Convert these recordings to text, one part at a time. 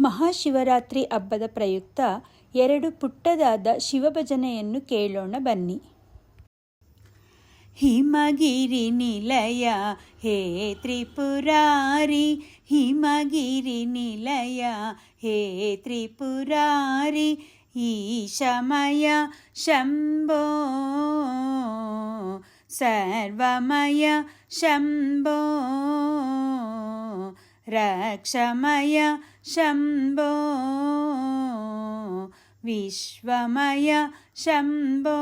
ಮಹಾಶಿವರಾತ್ರಿ ಹಬ್ಬದ ಪ್ರಯುಕ್ತ ಎರಡು ಪುಟ್ಟದಾದ ಶಿವಭಜನೆಯನ್ನು ಕೇಳೋಣ ಬನ್ನಿ. ಹಿಮಗಿರಿ ನಿಲಯ, ಹೇ ತ್ರಿಪುರಾರಿ, ಹಿಮಗಿರಿ ನಿಲಯ, ಹೇ ತ್ರಿಪುರಾರಿ, ಈಶಮಯ ಶಂಭೋ, ಸರ್ವಮಯ ಶಂಭೋ. रक्षमय शम्भो विश्वमय शम्भो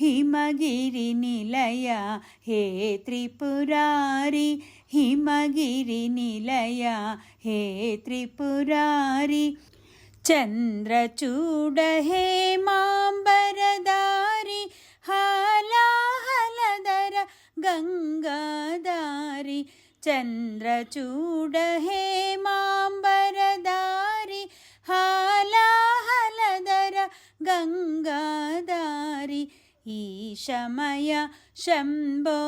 हिमगिरिनिलय हे त्रिपुरारि हिमगिरिनिलय हे त्रिपुरारि चन्द्रचूड हे ಚಂದ್ರಚೂಡ ಹೇಮಾಂಬರದಾರಿ ಹಾಲಾಹಲದರ ಗಂಗಾದಾರಿ ಈಶಮಯ ಶಂಭೋ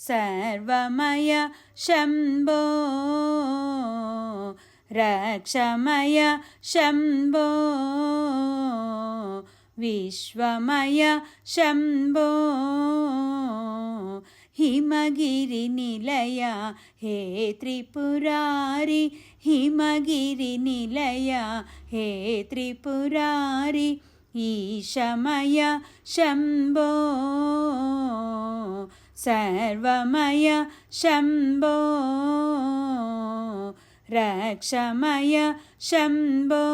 ಸರ್ವಮಯ ಶಂಭೋ ರಕ್ಷಮಯ ಶಂಭೋ ವಿಶ್ವಮಯ ಶಂಭೋ హిమగిరి నిలయ హే త్రిపురారి హిమగిరి నిలయ హే త్రిపురారి ఈశమయ శంభో సర్వమయ శంభో రక్షమయ శంభో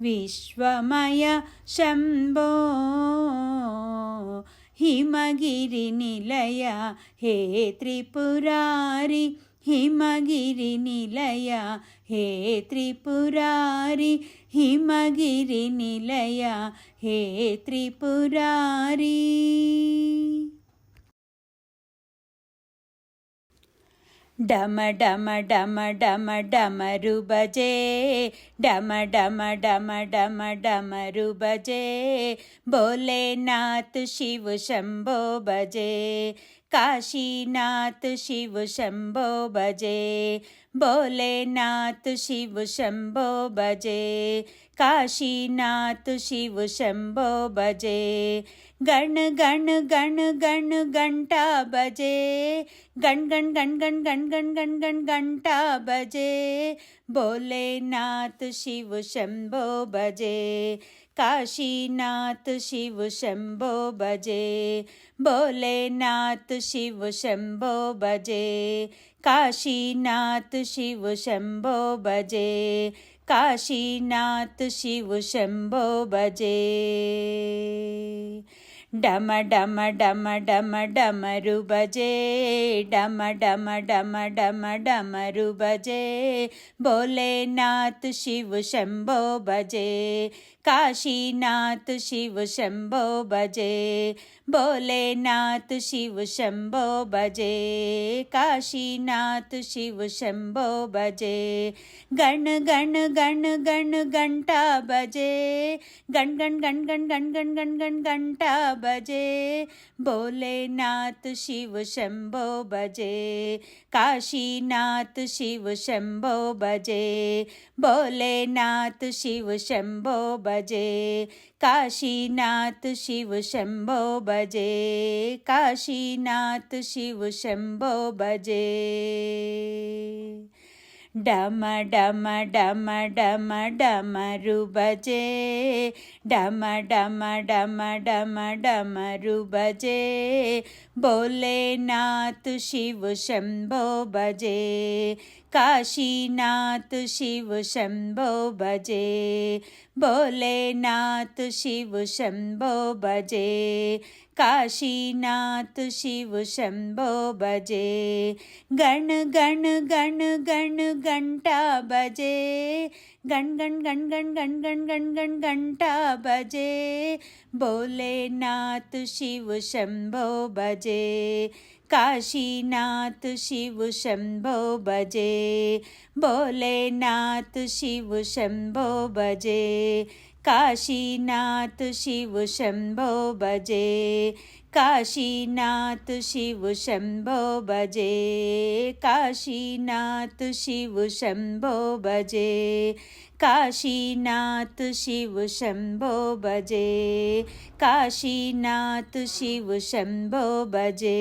విశ్వమయ శంభో హిమగిరి నిలయ హే త్రిపురారి హిమగిరి నిలయ హే త్రిపురారి హిమగిరి నిలయ హే త్రిపురారీ డమ డమ డమ డమ డమరు బజే డమ డమ డమ డమ డమరు బజే భోలేనాథ్ శివ శంభో బజే. काशीनाथ शिव शम्भो बजे भोलेनाथ शिव शम्भो बजे काशीनाथ शिव शम्भो बजे गण गण गण गण घण्टा बजे गण गण गण गण गण गण गण गण घण्टा बजे भोलेनाथ शिव शम्भो बजे काशीनाथ शिव शंभो बजे, भोलेनाथ शिव शंभो बजे, काशीनाथ शिव शंभो बजे, काशीनाथ शिव शंभो बजे। डम डम डम डम डमरु बजे, डम डम डम डम डमरु बजे। भोलेनाथ शिव शम्भो भजे काशीनाथ शिव शम्भो भजे भोलेनाथ शिव शम्भो भजे काशीनाथ शिव शंभो बजे। गण गण गण गण घण्टा बजे, गण गण गण गण गण गण गण गण घण्टा बजे भोलेनाथ शिव शंभो बजे काशीनाथ शिव शंभो बजे भोलेनाथ शिव शंभो बजे काशीनाथ शिव शंभो बजे काशीनाथ शिव शंभो बजे। డమ డమ డమ డమ డమరు భజే డమ డమ డమ డమ డమరు భజే భోలేనాథ్ శివ శంభో భజే. काशीनाथ शिव शम्भो भजे भोलेनाथ शिव शम्भो भजे काशीनाथ शिव शम्भो भजे गण गण गण गण घण्टा बजे गण गण गण गण गण गण गण गण घण्टा बजे भोलेनाथ शिव शम्भो भजे काशीनाथ शिव शम्भो भजे भोलेनाथ शिव शम्भो भजे काशीनाथ शिव शम्भो भजे काशीनाथ शिव शम्भो भजे काशीनाथ शिव शम्भो भजे काशीनाथ शिव शम्भो भजे काशीनाथ शिव शम्भो भजे